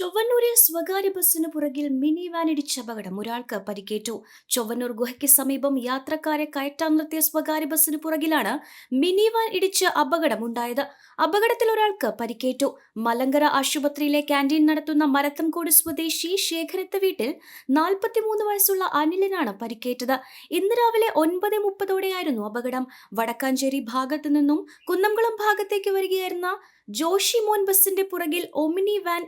ചൊവ്വന്നൂരിൽ സ്വകാര്യ ബസ്സിന് പുറകിൽ മിനി വാൻ ഇടിച്ച അപകടം. ഒരാൾക്ക് പരിക്കേറ്റു. ചൊവ്വന്നൂർ ഗുഹയ്ക്ക് സമീപം യാത്രക്കാരെ കയറ്റാൻ നിർത്തിയ സ്വകാര്യ ബസ്സിന് പുറകിലാണ് മിനി വാൻ ഇടിച്ച് അപകടമുണ്ടായത് അപകടത്തിൽ ഒരാൾക്ക് പരിക്കേറ്റു. മലങ്കര ആശുപത്രിയിലെ ക്യാന്റീൻ നടത്തുന്ന മരത്തംകോട് സ്വദേശി ശേഖരത്തെ വീട്ടിൽ നാൽപ്പത്തിമൂന്ന് വയസ്സുള്ള അനിലിനാണ് പരിക്കേറ്റത്. ഇന്ന് രാവിലെ ഒൻപത് മുപ്പതോടെയായിരുന്നു അപകടം. വടക്കാഞ്ചേരി ഭാഗത്തു നിന്നും കുന്നംകുളം ഭാഗത്തേക്ക് വരികയായിരുന്ന ജോഷി മോൻ ബസിന്റെ പുറകിൽ ഒമിനി വാൻ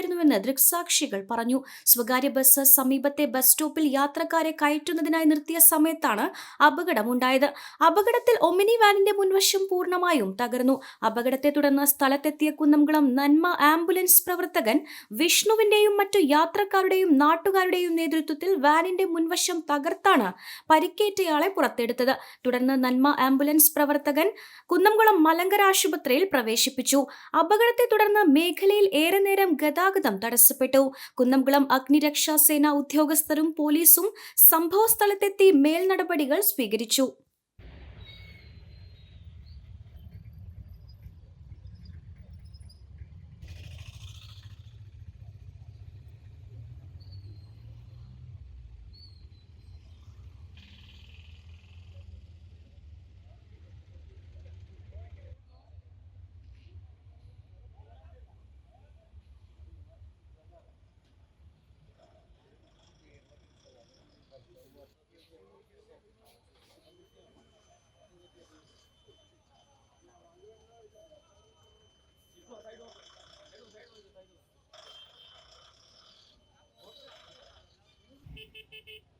ഇടിക്കുകയായിരുന്നുവെന്ന് ദൃക്സാക്ഷികൾ പറഞ്ഞു. സ്വകാര്യ ബസ് സമീപത്തെ ബസ് സ്റ്റോപ്പിൽ യാത്രക്കാരെ കയറ്റുന്നതിനായി നിർത്തിയ സമയത്താണ് അപകടമുണ്ടായത്. അപകടത്തിൽ ഒമിനി വാനിന്റെ മുൻവശം പൂർണമായും തകർന്നു. അപകടത്തെ തുടർന്ന് സ്ഥലത്തെത്തിയ കുന്നംകുളം നന്മ ആംബുലൻസ് പ്രവർത്തകൻ വിഷ്ണുവിന്റെയും മറ്റു യാത്രക്കാരുടെയും നാട്ടുകാരുടെയും നേതൃത്വത്തിൽ വാനിന്റെ മുൻവശം തകർത്താണ് പരിക്കേറ്റയാളെ പുറത്തെടുത്തത്. തുടർന്ന് നന്മ ആംബുലൻസ് പ്രവർത്തകൻ കുന്നംകുളം മലങ്കര ആശുപത്രിയിൽ പ്രവേശിപ്പിച്ചു. അപകടത്തെ തുടർന്ന് മേഖലയിൽ ഏറെ നേരം ഗതാഗതം തടസ്സപ്പെട്ടു. കുന്നംകുളം അഗ്നിരക്ഷാസേന ഉദ്യോഗസ്ഥരും പോലീസും സംഭവസ്ഥലത്തെത്തി മേൽനടപടികൾ മേൽ നടപടികൾ സ്വീകരിച്ചു. Hehehehe